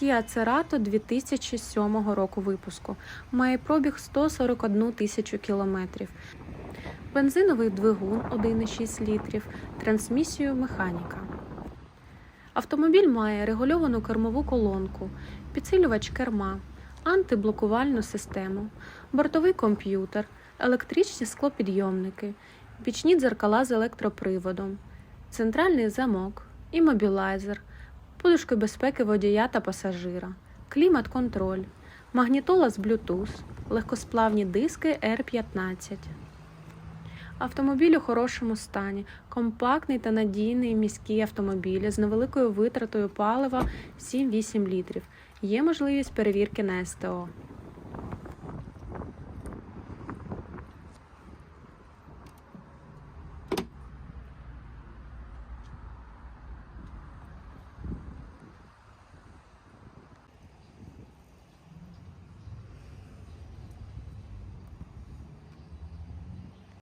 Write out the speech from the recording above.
Kia Cerato 2007 року випуску. Має пробіг 141 тисячу кілометрів. Бензиновий двигун 1,6 літрів, трансмісію механіка. Автомобіль має регульовану кермову колонку, підсилювач керма, антиблокувальну систему, бортовий комп'ютер, електричні склопідйомники, пічні дзеркала з електроприводом, центральний замок, іммобілайзер, подушки безпеки водія та пасажира, клімат-контроль, магнітола з Bluetooth, легкосплавні диски R15. Автомобіль у хорошому стані, компактний та надійний міський автомобіль з невеликою витратою палива 7-8 літрів. Є можливість перевірки на СТО.